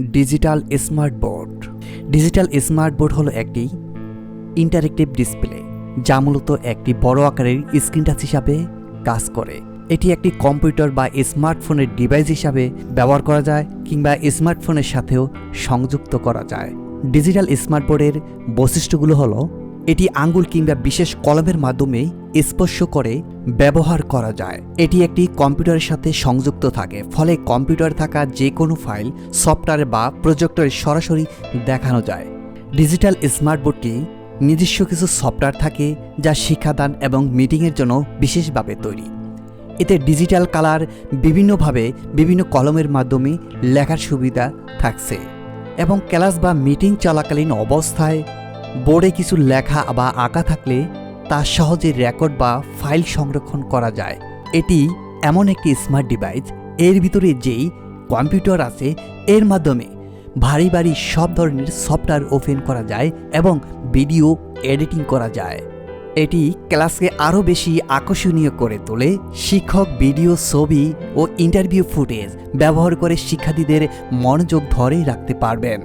Digital smart board. Digital smart board হলো একটি interactive display, যা মূলত একটি বড় আকারের স্ক্রিন টাচ হিসাবে কাজ করে। এটি একটি কম্পিউটার বা স্মার্টফোনের ডিভাইস হিসাবে ব্যবহার করা যায় কিংবা স্মার্টফোনের সাথেও সংযুক্ত করা যায়। ডিজিটাল স্মার্ট বোর্ডের বৈশিষ্ট্যগুলো হলো এটি আঙ্গুল কিংবা বিশেষ কলমের মাধ্যমে স্পর্শ করে, ব্যবহার করা যায়। এটি একটি কম্পিউটারের সাথে সংযুক্ত থাকে, ফলে কম্পিউটারে থাকা যে কোনো ফাইল, সফটওয়্যার বা প্রজেক্টরে সরাসরি দেখানো যায়। ডিজিটাল স্মার্ট বোর্ডটি নিজস্ব কিছু সফটওয়্যার থাকে, যা শিক্ষাদান এবং মিটিংয়ের জন্য বিশেষভাবে তৈরি। এতে ডিজিটাল কালার বিভিন্নভাবে বিভিন্ন কলমের মাধ্যমে লেখার সুবিধা থাকছে এবং ক্লাস বা মিটিং চলাকালীন অবস্থায় বোর্ডে কিছু লেখা বা আঁকা থাকলে তা সহজে রেকর্ড বা ফাইল সংরক্ষণ করা যায়। এটি এমন একটি স্মার্ট ডিভাইস। এর ভিতরে যেই কম্পিউটার আছে, এর মাধ্যমে ভারী ভারী সব ধরনের সফটওয়্যার ওপেন করা যায় এবং ভিডিও এডিটিং করা যায়। এটি ক্লাসকে আরও বেশি আকর্ষণীয় করে তোলে। শিক্ষক ভিডিও, ছবি ও ইন্টারভিউ ফুটেজ ব্যবহার করে শিক্ষার্থীদের মনোযোগ ধরে রাখতে পারবেন।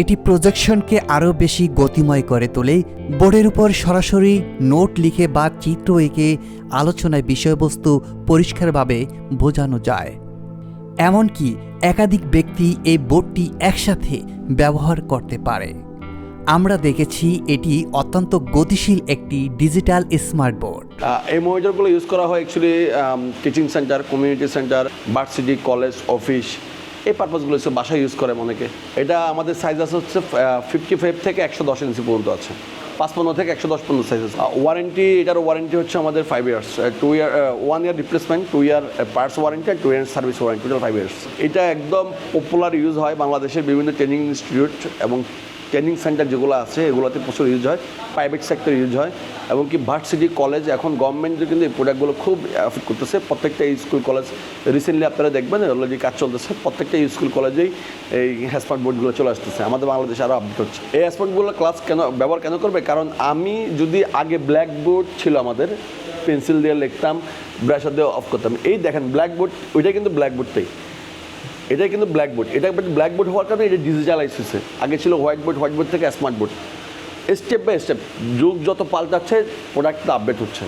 এটি প্রজেকশনকে আরও বেশি গতিময় করে তোলে। বোর্ডের উপর সরাসরি নোট লিখে বা চিত্র এঁকে আলোচনায় বিষয়বস্তু পরিষ্কারভাবে বোঝানো যায়। এমনকি একাধিক ব্যক্তি এই বোর্ডটি একসাথে ব্যবহার করতে পারে। আমরা দেখেছি এটি অত্যন্ত গতিশীল একটি ডিজিটাল স্মার্ট বোর্ড এই মনিটরগুলো ইউজ করা হয় actually teaching centre community centre varsity college office এই পারপাসগুলো হচ্ছে বাসায় ইউজ করে অনেকে। এটা আমাদের সাইজ আছে হচ্ছে ফিফটি ফাইভ থেকে একশো দশ ইঞ্চি পর্যন্ত আছে। পাঁচপন্ন থেকে একশো দশ পর্যন্ত সাইজ আছে। ওয়ারেন্টি এটার ওয়ারেন্টি হচ্ছে আমাদের five years two year one year replacement two year parts warranty two year service warranty total five years এটা একদম পপুলার ইউজ হয় বাংলাদেশের বিভিন্ন ট্রেনিং ইনস্টিটিউট এবং ট্রেনিং সেন্টার যেগুলো আছে, এগুলোতে প্রচুর ইউজ হয় প্রাইভেট সেক্টর ইউজ হয়, এবং কি ভার্সিটি কলেজ এখন গভর্নমেন্ট কিন্তু এই প্রোডাক্টগুলো খুব অ্যাফেক্ট করতেছে। প্রত্যেকটা স্কুল কলেজ রিসেন্টলি আপনারা দেখবেন অলরেডি কাজ চলতেছে, প্রত্যেকটা স্কুল কলেজেই এই হ্যাসপার্ট বোর্ডগুলো চলে আসতেছে। আমাদের বাংলাদেশে আরও আপডেট হচ্ছে। এই হ্যাসপার্টগুলো ক্লাস কেন, ব্যবহার কেন করবে? কারণ আমি যদি আগে ব্ল্যাক বোর্ড ছিল আমাদের পেন্সিল দিয়ে লিখতাম ব্রাশার দিয়ে অফ করতাম। এই দেখেন ব্ল্যাক বোর্ড ওইটাই কিন্তু ব্ল্যাক বোর্ডটাই এটা কিন্তু ব্ল্যাকবোর্ড এটা ব্ল্যাকবোর্ড হওয়ার কারণে এটা ডিজিটালাইজ আগে ছিল হোয়াইট বোর্ড হোয়াইট বোর্ড থেকে smart board step by step যুগ যত পাল্টাচ্ছে প্রোডাক্টটা আপডেট হচ্ছে।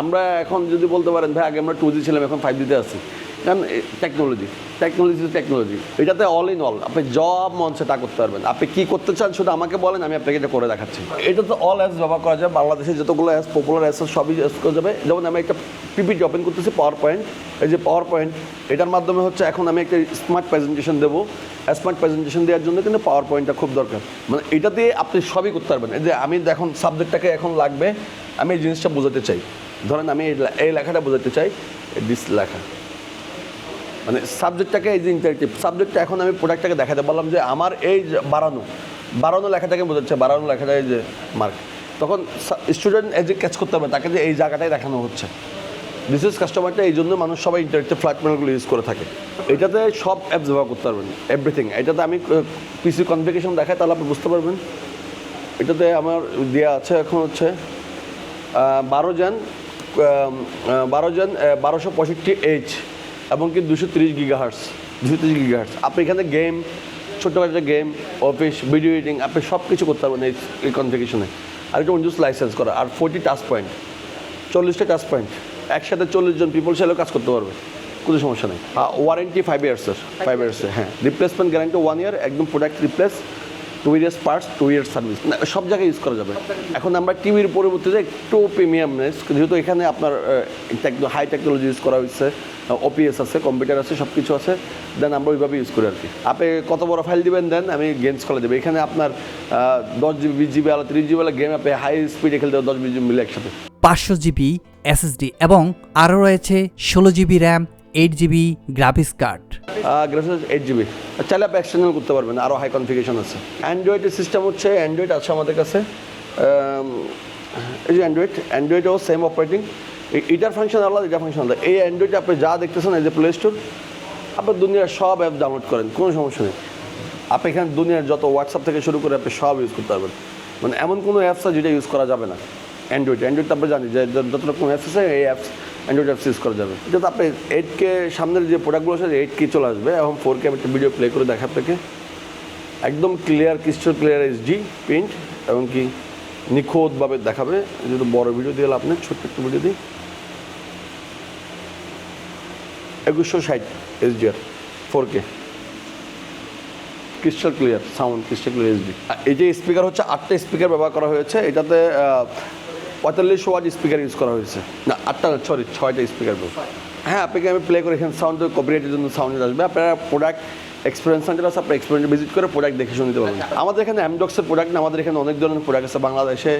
আমরা এখন যদি বলতে পারেন, ভাই, আগে আমরা টু জি ছিলাম, এখন ফাইভ জিতে আছি। কারণ টেকনোলজি টেকনোলজি টেকনোলজি এটাতে অল ইন অল আপনি জব মঞ্চে তা করতে পারবেন। আপনি কী করতে চান শুধু আমাকে বলেন, আমি আপনাকে এটা করে দেখাচ্ছি। এটা তো অল অ্যাপস ব্যবহার করা যায়, বাংলাদেশে যতগুলো অ্যাপস পপুলার অ্যাপস সবই ইউজ করা যাবে। যেমন আমি একটা পিপিটি ওপেন করতেছি পাওয়ার পয়েন্ট এই যে পাওয়ার পয়েন্ট এটার মাধ্যমে হচ্ছে এখন আমি একটা স্মার্ট প্রেজেন্টেশন দেবো। স্মার্ট প্রেজেন্টেশন দেওয়ার জন্য কিন্তু পাওয়ার পয়েন্টটা খুব দরকার। মানে এটা দিয়ে আপনি সবই করতে পারবেন। এই যে আমি এখন সাবজেক্টটাকে এখন লাগবে, আমি এই জিনিসটা বোঝাতে চাই। ধরেন আমি এই লেখাটা বোঝাতে চাই দিস লেখা। মানে সাবজেক্টটাকে এই যে ইন্টারেক্টিভ সাবজেক্টটা এখন আমি প্রোডাক্টটাকে দেখাতে বললাম যে আমার এই বাড়ানো বাড়ানো লেখাটাকে বোঝাচ্ছে, বাড়ানো লেখাটা এই যে মার্ক তখন স্টুডেন্ট এই যে ক্যাচ করতে হবে, তাকে যে এই জায়গাটাই দেখানো হচ্ছে। ইজ কাস্টমারটা এই জন্য মানুষ সবাই ইন্টারেক্টিভ প্ল্যাটফর্মগুলো ইউজ করে থাকে। এটাতে সব অ্যাপস ব্যবহার করতে পারবেন এভরিথিং এটাতে আমি পিসি কনফিগেশন দেখাই, তাহলে আপনি বুঝতে পারবেন। এটাতে আমার দেওয়া আছে এখন হচ্ছে বারো জন বারো জন বারোশো পঁয়ষট্টি এইচ এবং কি দুশো তিরিশ গিগাহার্স দুশো তিরিশ গিগাহার্স আপনি এখানে গেম ছোট্টখাটো গেম অফিস ভিডিও এডিটিং আপনি সব কিছু করতে পারবেন এই এই কনফিগেশনে আর এটা উইন্ডোজ লাইসেন্স করা আর ফোর্টি টাচ পয়েন্ট চল্লিশটা টাচ পয়েন্ট একসাথে চল্লিশ জন পিপল সেলেও কাজ করতে পারবে। কোনো সমস্যা নেই। ওয়ারেন্টি ফাইভ ইয়ার্সের ফাইভ ইয়ার্সের হ্যাঁ। রিপ্লেসমেন্ট গ্যারান্টি ওয়ান ইয়ার একদম product replace two years parts two years service সব জায়গায় ইউজ করা যাবে। এখন আমরা টিভির পরবর্তীতে একটু প্রিমিয়াম প্রিমিয়ামনেস যেহেতু এখানে আপনার হাই টেকনোলজি ইউজ করা হয়েছে ওপিএস আছে কম্পিউটার আছে সব কিছু আছে দেন আমরা ওইভাবে ইউজ করি আর কি আপনি কত বড় ফাইল দিবেন দেন আমি গেমস খেলা দেবো। এখানে আপনার দশ জিবি বিশ জিবি আলো ত্রিশ জিবি গেম আপনি হাই স্পিডে খেলতে দশ, বিশ জিবি মিলে একসাথে। পাঁচশো জিবি এসএসডি এবং আরও রয়েছে ষোলো GB RAM eight GB graphics card. Graphics eight GB. চাইলে আপনি এক্সটেনশন করতে পারবেন আরও হাই কনফিগেশন আছে। অ্যান্ড্রয়েডের সিস্টেম হচ্ছে অ্যান্ড্রয়েড আছে আমাদের কাছে। এই যে অ্যান্ড্রয়েড অ্যান্ড্রয়েডও সেম অপারেটিং এটার ফাংশন আলাদা এটা ফাংশন আলাদা। এই অ্যান্ড্রয়েডে আপনি যা দেখতেছেন, এই যে প্লে স্টোর আপনার দুনিয়ার সব অ্যাপ ডাউনলোড করেন, কোনো সমস্যা নেই। আপনি এখানে দুনিয়ার যত হোয়াটসঅ্যাপ থেকে শুরু করে আপনি সব ইউজ করতে পারবেন। মানে এমন কোনো অ্যাপস আছে যেটা ইউজ করা যাবে না অ্যান্ড্রয়েড অ্যান্ড্রয়েড আপনি জানি যে যত রকম অ্যাপস আছে, এই অ্যাপস অ্যান্ড্রয়েড অ্যাপস ইউজ করা যাবে। যাতে আপনি এইট কে সামনের যে প্রোডাক্টগুলো আছে এইট কে চলে আসবে এবং ফোর কে আমি একটা ভিডিও প্লে করে দেখা আপনাকে। একদম clear crystal clear HD print এবং কি নিখুঁতভাবে দেখাবে। যেহেতু বড় ভিডিও দিয়ে নেই ছোট্ট একটু ভিডিও দিই। একুশশো ষাট HDR four K crystal clear sound crystal clear HD এই যে স্পিকার হচ্ছে আটটা স্পিকার ব্যবহার করা হয়েছে। এটাতে পঁয়তাল্লিশ ওয়াট স্পিকার ইউজ করা হয়েছে। না, আটটা সরি ছয়টা স্পিকার হ্যাঁ আপনাকে আমি প্লে করে এখানে সাউন্ড কপিরাইটের জন্য সাউন্ড আসবে। আপনারা প্রোডাক্ট এক্সপিরিয়েন্স সেন্টার আছে আপনার এক্সপিরিয়েন্স ভিজিট করে প্রোডাক্ট দেখে শুনে নিতে পারবেন আমাদের এখানে অ্যামডক্সের প্রোডাক্ট না আমাদের এখানে অনেক ধরনের প্রোডাক্ট আছে। বাংলাদেশে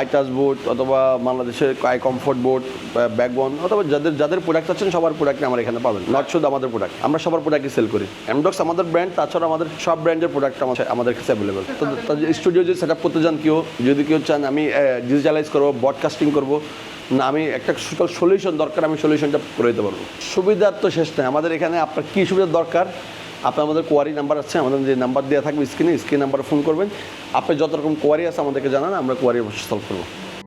আইটাস বোর্ড অথবা বাংলাদেশের আই কমফোর্ট বোর্ড ব্যাকবন অথবা যাদের যাদের প্রোডাক্ট আছেন সবার প্রোডাক্ট আমার এখানে পাবেন। নট শুধু আমাদের প্রোডাক্ট আমরা সবার প্রোডাক্টই সেল করি। অ্যামডক্স আমাদের ব্র্যান্ড তাছাড়া আমাদের সব ব্র্যান্ডের প্রোডাক্ট আমাদের আমাদের কাছে অ্যাভেলেবেল তো স্টুডিও যদি সেট আপ করতে চান কেউ যদি কেউ চান আমি ডিজিটালাইজ করব ব্রডকাস্টিং করব না আমি একটা সলিউশন দরকার আমি সলিউশনটা করে দিতে পারব। সুবিধার তো শেষ নেই। আমাদের এখানে আপনার কী সুবিধা দরকার? আপনি আমাদের কোয়ারি নাম্বার আছে, আমাদের যে নাম্বার দেওয়া থাকবে স্ক্রিনে স্ক্রিন নাম্বারে ফোন করবেন। আপনি যত রকম কোয়ারি আছে আমাদেরকে জানান, আমরা কোয়ারি সলভ করব।